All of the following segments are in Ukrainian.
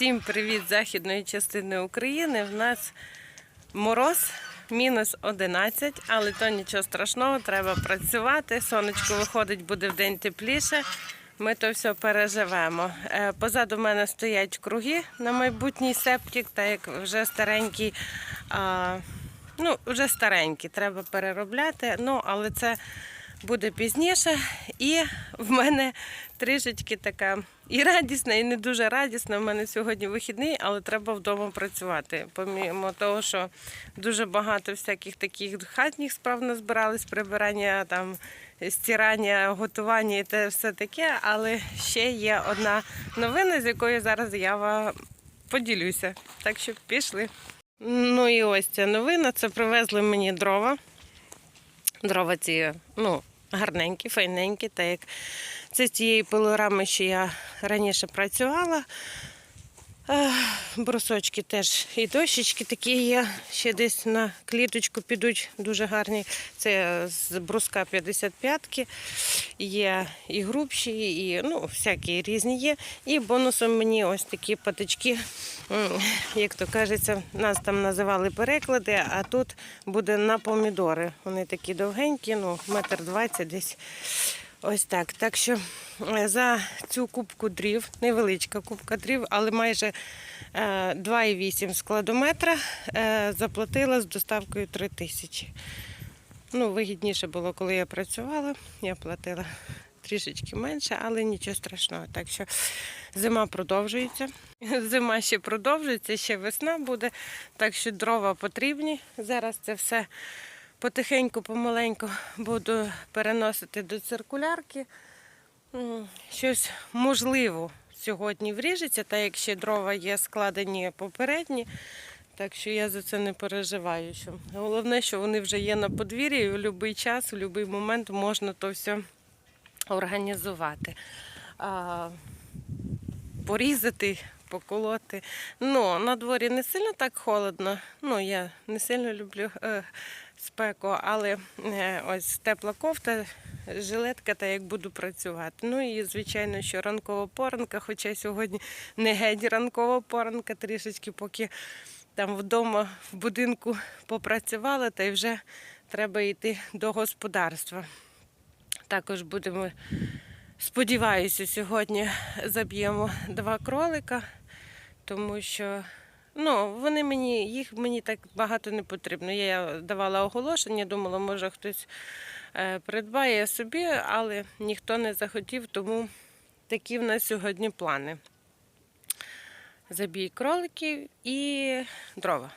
Всім привіт західної частини України. В нас мороз мінус 11, але то нічого страшного, треба працювати. Сонечко виходить, буде в день тепліше. Ми то все переживемо. Е, Позаду мене стоять круги на майбутній септик, так як вже старенький. Ну, вже старенький, треба переробляти. Ну, але це буде пізніше. І в мене трішечки така і радісна, і не дуже радісна. У мене сьогодні вихідний, але треба вдома працювати. Помімо того, що дуже багато всяких таких хатніх справ назбирались, прибирання, там, стирання, готування і те все таке. Але ще є одна новина, з якою зараз я поділюся. Так що пішли. Ну і ось ця новина. Це привезли мені дрова. Дрова ці, ну, гарненькі, файненькі, так як це з тієї пилорами, що я раніше працювала. Брусочки теж і дощечки такі є. Ще десь на кліточку підуть дуже гарні. Це з бруска 55-ки. Є і грубші, і ну, всякі різні є. І бонусом мені ось такі патички, як то кажеться, нас там називали переклади, а тут буде на помідори. Вони такі довгенькі, ну, метр двадцять десь. Ось так. Так що е, за цю кубку дрів, невеличка кубка дрів, але майже е, 2,8 складометра е, заплатила з доставкою 3 тисячі. Ну, вигідніше було, коли я працювала. Я платила трішечки менше, але нічого страшного. Так що зима продовжується. Зима ще продовжується, ще весна буде. Так що дрова потрібні. Зараз це все потихеньку, помаленьку буду переносити до циркулярки. Щось можливо сьогодні вріжеться, та як ще дрова є складені попередні. Так що я за це не переживаю. Що... Головне, що вони вже є на подвір'ї, і в будь-який час, в будь-який момент можна то все організувати. А, порізати, поколоти. Ну, на дворі не сильно так холодно. Ну, я не сильно люблю е, спеку, але е, ось тепла кофта, жилетка, та як буду працювати. Ну і звичайно, що ранкова поранка, хоча сьогодні не геть ранкова поранка, трішечки поки там вдома в будинку попрацювала, та й вже треба йти до господарства. Також будемо, сподіваюся, сьогодні заб'ємо два кролика, тому що ну, вони мені, їх мені так багато не потрібно. Я давала оголошення, думала, може хтось е, придбає собі, але ніхто не захотів, тому такі в нас сьогодні плани. Забій кроликів і дрова.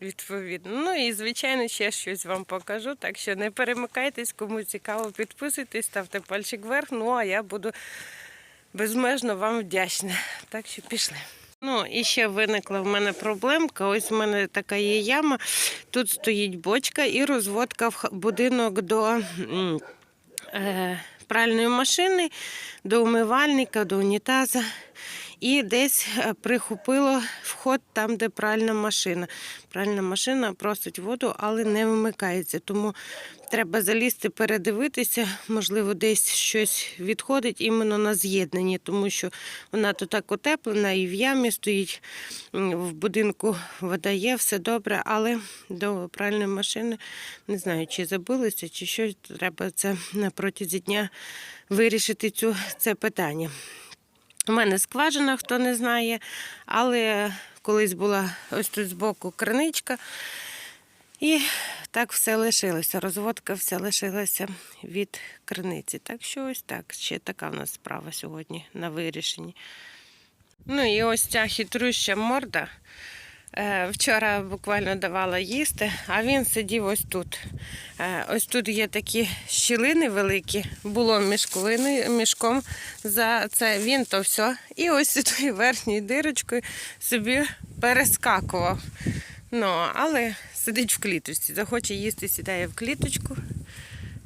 Відповідно. Ну і звичайно ще щось вам покажу. Так що не перемикайтесь, кому цікаво, підписуйтесь, ставте пальчик вверх. Ну а я буду безмежно вам вдячна. Так що пішли. Ну і ще виникла в мене проблемка. Ось в мене така є яма. Тут стоїть бочка і розводка в будинок до е, пральної машини, до умивальника, до унітаза. І десь е, прихопило вход там, де пральна машина. Пральна машина просить воду, але не вмикається. Тому треба залізти, передивитися. Можливо, десь щось відходить іменно на з'єднанні, тому що вона то так утеплена і в ямі стоїть. В будинку вода є, все добре, але до пральної машини не знаю, чи забилося, чи що. Треба це на протязі дня вирішити цю, це питання. У мене скважина, хто не знає, але колись була ось тут збоку криничка. І так все лишилося. Розводка все лишилася від криниці. Так що ось так. Ще така в нас справа сьогодні на вирішенні. Ну і ось ця хитруща морда. Е, Вчора буквально давала їсти, а він сидів ось тут. Е, Ось тут є такі щілини великі, було мішком за це. Він то все. І ось тою верхньою дирочкою собі перескакував. Ну, але сидить в кліточці. Захоче їсти, сідає в кліточку.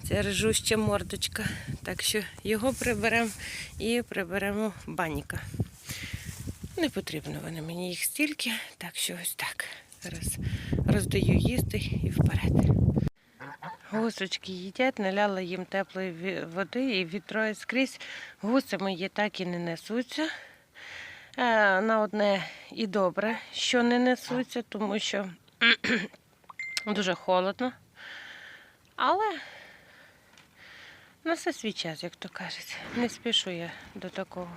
Це режуща мордочка. Так що його приберемо і приберемо баніка. Не потрібно вони мені їх стільки, так що ось так. Зараз роздаю їсти і вперед. Гусочки їдять, наляла їм теплої води і вітроє скрізь. Гуси мої так і не несуться. Е, На одне і добре, що не несуться, тому що дуже холодно. Але на все свій час, як то кажуть. Не спішу я до такого.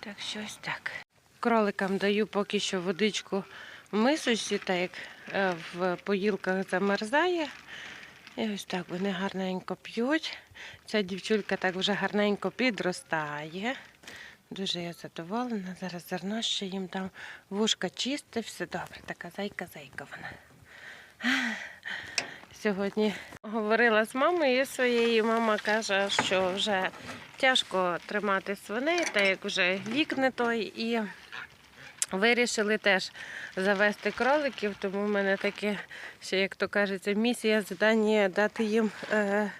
Так що ось так. Кроликам даю поки що водичку в мисочці, так як е, в поїлках замерзає. І ось так вони гарненько п'ють. Ця дівчулька так вже гарненько підростає. Дуже я задоволена. Зараз зерно ще їм там вушка чисте, все добре. Така зайка-зайка вона. Сьогодні говорила з мамою своєю. Мама каже, що вже тяжко тримати свиней, так як вже вік не той. І вирішили теж завести кроликів, тому в мене таке, ще, як то кажеться, місія завдання дати їм. Е,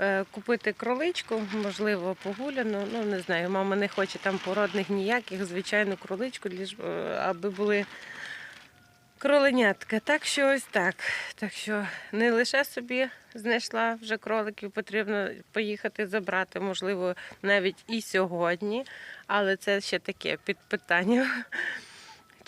е, Купити кроличку, можливо, погуляну. Ну, не знаю, мама не хоче там породних ніяких, звичайну кроличку, е, аби були кроленятка. Так що ось так. Так що не лише собі знайшла вже кроликів, потрібно поїхати забрати, можливо, навіть і сьогодні. Але це ще таке під питанням.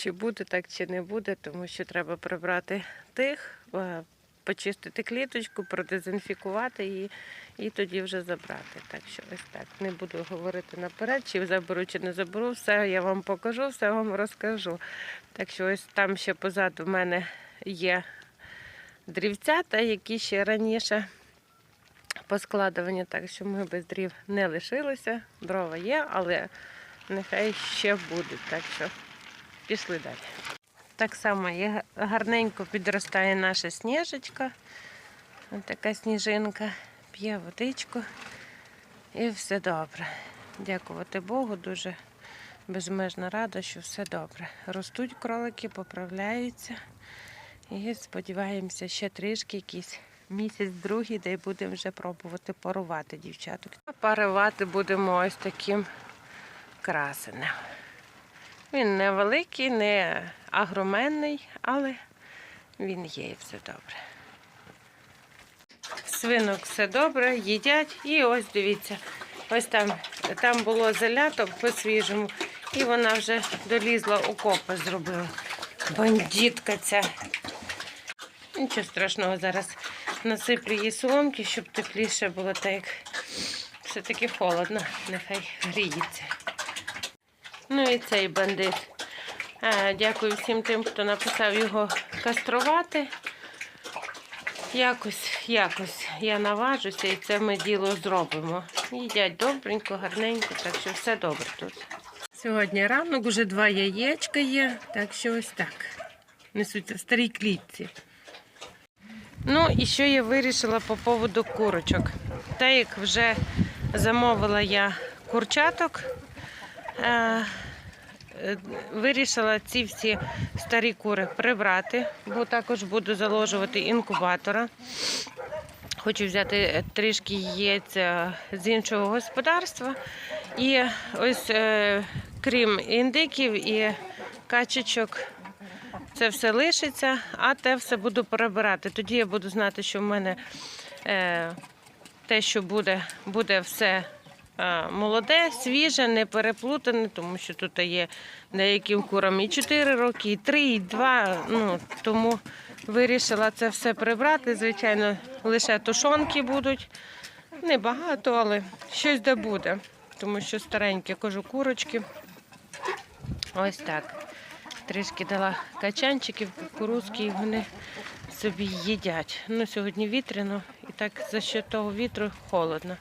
Чи буде так, чи не буде, тому що треба прибрати тих, е, почистити кліточку, продезінфікувати її і тоді вже забрати. Так що ось так. Не буду говорити наперед, чи заберу, чи не заберу. Все я вам покажу, все вам розкажу. Так що ось там ще позаду в мене є дрівцята, які ще раніше поскладувані, так що ми без дрів не лишилися. Дрова є, але нехай ще будуть. Так що пішли далі. Так само гарненько підростає наша сніжечка. Ось така сніжинка п'є водичку і все добре. Дякувати Богу, дуже безмежно рада, що все добре. Ростуть кролики, поправляються. І сподіваємося, ще трішки якийсь місяць, другий, де будемо вже пробувати парувати дівчаток. А Парувати будемо ось таким красенем. Він невеликий, не агроменний, але він є і все добре. Свинок все добре, їдять. І ось дивіться, ось там, там було залято по-свіжому, і вона вже долізла окопи зробила. Бандитка ця. Нічого страшного, зараз насиплю їй соломки, щоб тепліше було, так як все-таки холодно, нехай гріється. Ну і цей бандит. Е, Дякую всім тим, хто написав його каструвати. Якось, якось я наважуся і це ми діло зробимо. Їдять добренько, гарненько, так що все добре тут. Сьогодні ранок, уже два яєчка є, так що ось так. Несуться в старій клітці. Ну і що я вирішила по поводу курочок. Так як вже замовила я курчаток, е, вирішила ці всі старі кури прибрати, бо також буду заложувати інкубатора. Хочу взяти е, трішки яєць е, з іншого господарства. І ось е, крім індиків і качечок, це все лишиться, а те все буду перебирати. Тоді я буду знати, що в мене е, те, що буде, буде все е, молоде, свіже, не переплутане, тому що тут є деяким курам і 4 роки, і 3, і 2. Ну, тому вирішила це все прибрати. Звичайно, лише тушонки будуть. Небагато, але щось де буде. Тому що старенькі кажу курочки. Ось так. Трішки дала качанчиків, кукурузки, і вони собі їдять. Ну, сьогодні вітряно, так за що того вітру холодно.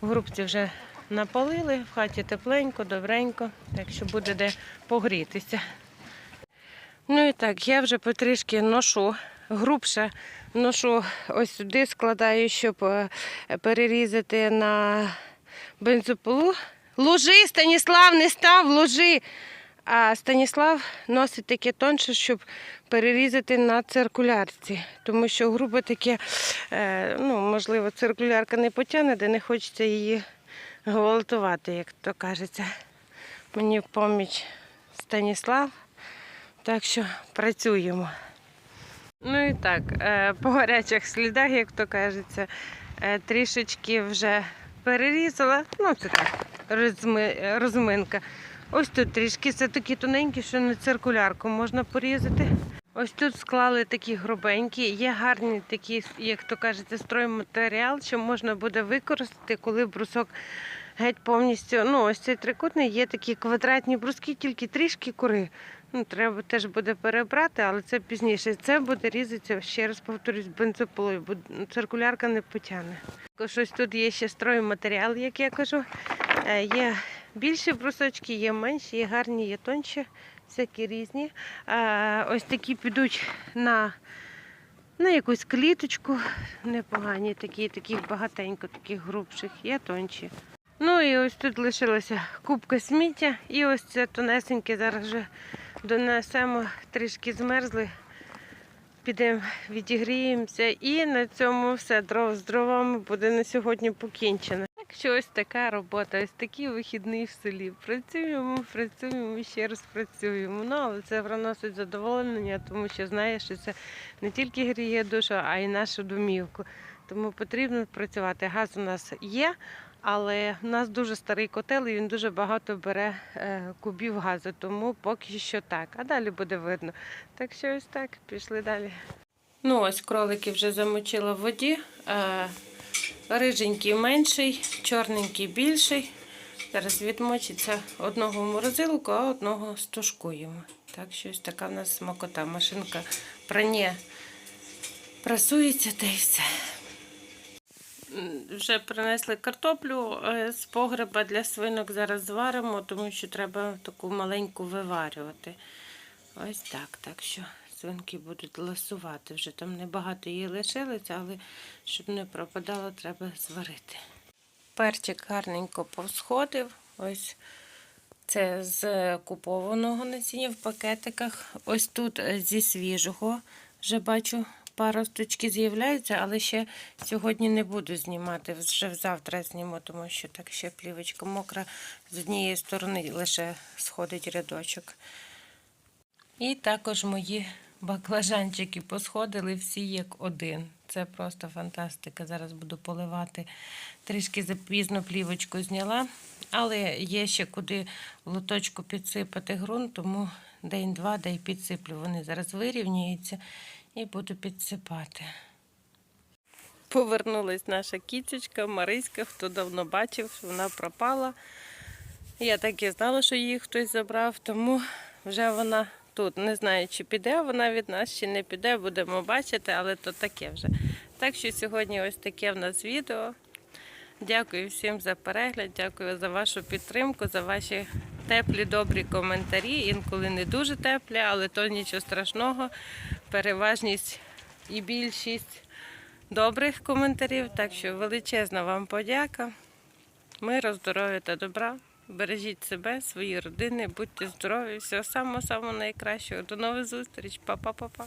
В грубці вже напалили, в хаті тепленько, добренько, так що буде де погрітися. Ну і так, я вже потрішки ношу грубше, ношу ось сюди, складаю, щоб е, перерізати на бензопилу. Ложи, Станіслав, не став, ложи. А Станіслав носить таке тонше, щоб перерізати на циркулярці. Тому що грубо таке, ну, можливо, циркулярка не потягне, де не хочеться її гвалтувати, як то кажеться. Мені в поміч Станіслав. Так що працюємо. Ну і так, е, по гарячих слідах, як то кажеться, е, трішечки вже перерізала. Ну, це так, розми- розминка. Ось тут трішки це такі тоненькі, що на циркулярку можна порізати. Ось тут склали такі грубенькі, є гарні такі, як то кажете, стройматеріал, що можна буде використати, коли брусок геть повністю. Ну, ось цей трикутний, є такі квадратні бруски, тільки трішки кори. Ну, треба теж буде перебрати, але це пізніше. Це буде різатися, ще раз повторюсь, бензопилою, бо циркулярка не потягне. Ось тут є ще стройматеріал, як я кажу. Е, Є більші брусочки, є менші, є гарні, є тонші, всякі різні. Ось такі підуть на, на якусь кліточку. Непогані, такі, таких багатенько, таких грубших, є тонші. Ну і ось тут лишилася кубка сміття. І ось це тонесеньке зараз вже донесемо, трішки змерзли. Підемо відігріємося. І на цьому все. Дров з дровами буде на сьогодні покінчено. Так що ось така робота, ось такий вихідний в селі. Працюємо, працюємо ще раз працюємо. Ну, але це приносить задоволення, тому що знаєш, що це не тільки гріє душу, а й нашу домівку. Тому потрібно працювати. Газ у нас є, але в нас дуже старий котел і він дуже багато бере е, кубів газу, тому поки що так. А далі буде видно. Так що ось так, пішли далі. Ну, ось кролики вже замочила в воді. Риженький менший, чорненький більший. Зараз відмочиться одного в морозилку, а одного стушкуємо. Так що ось така в нас смакота. Машинка прання прасується та й все. Вже принесли картоплю е, з погреба для свинок. Зараз зваримо, тому що треба таку маленьку виварювати. Ось так. Так що свинки будуть ласувати. Вже там небагато її лишилося, але щоб не пропадало, треба зварити. Перчик гарненько повсходив. Ось це з купованого насіння в пакетиках. Ось тут е, зі свіжого вже бачу. Паросточки з'являються, але ще сьогодні не буду знімати. Вже завтра зніму, тому що так ще плівочка мокра. З однієї сторони лише сходить рядочок. І також мої баклажанчики посходили всі як один. Це просто фантастика. Зараз буду поливати. Трішки запізно плівочку зняла, але є ще куди лоточку підсипати ґрунт, тому день-два дай підсиплю. Вони зараз вирівнюються і буду підсипати. Повернулась наша кітечка, Мариська, хто давно бачив, вона пропала. Я так і знала, що її хтось забрав, тому вже вона тут. Не знаю, чи піде вона від нас, чи не піде, будемо бачити, але то таке вже. Так що сьогодні ось таке в нас відео. Дякую всім за перегляд, дякую за вашу підтримку, за ваші теплі, добрі коментарі. Інколи не дуже теплі, але то нічого страшного. Переважність і більшість добрих коментарів. Так що величезна вам подяка. Миру, здоров'я та добра. Бережіть себе, свої родини, будьте здорові, всього самого самого найкращого. До нових зустріч, Па-па-па-па.